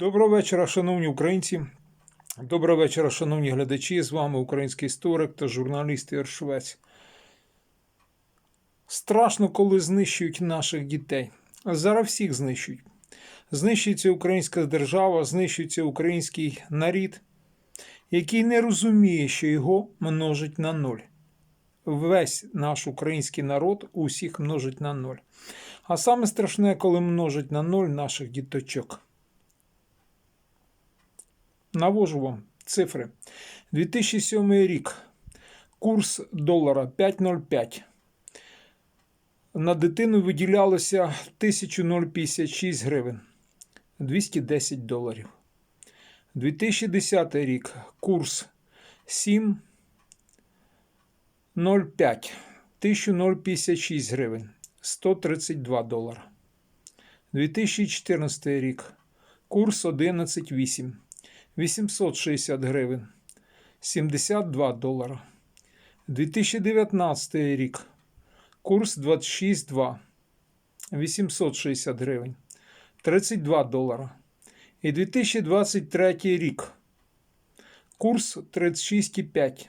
Доброго вечора, шановні українці. Доброго вечора, шановні глядачі. З вами український історик та журналіст Ігор Швець. Страшно, коли знищують наших дітей. Зараз всіх знищують. Знищується українська держава, знищується український нарід, який не розуміє, що його множить на ноль. Весь наш український народ усіх множить на ноль. А саме страшне, коли множить на ноль наших діточок. Навожу вам цифри. 2007 рік. Курс долара 5,05. На дитину виділялося 1056 гривень. 210 доларів. 2010 рік. Курс 7,05. 1056 гривень. 132 долара. 2014 рік. Курс 11,8. 860 гривень 72 долара. 2019 рік. Курс 26,2. 860 гривень 32 долара. І 2023 рік. Курс 36,5.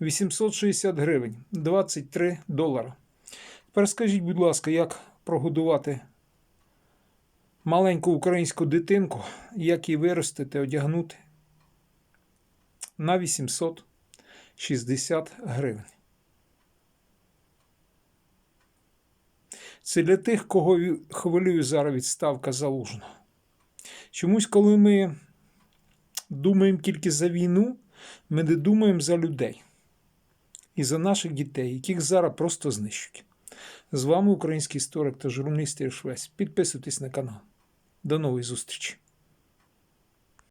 860 гривень 23 долара. Тепер скажіть, будь ласка, як прогодувати маленьку українську дитинку, як її виростити, одягнути на 860 гривень. Це для тих, кого хвилює зараз відставка залужного. Чомусь, коли ми думаємо тільки за війну, ми не думаємо за людей і за наших дітей, яких зараз просто знищують. З вами український історик та журналіст Ігор Швець. Підписуйтесь на канал. До нової зустрічі!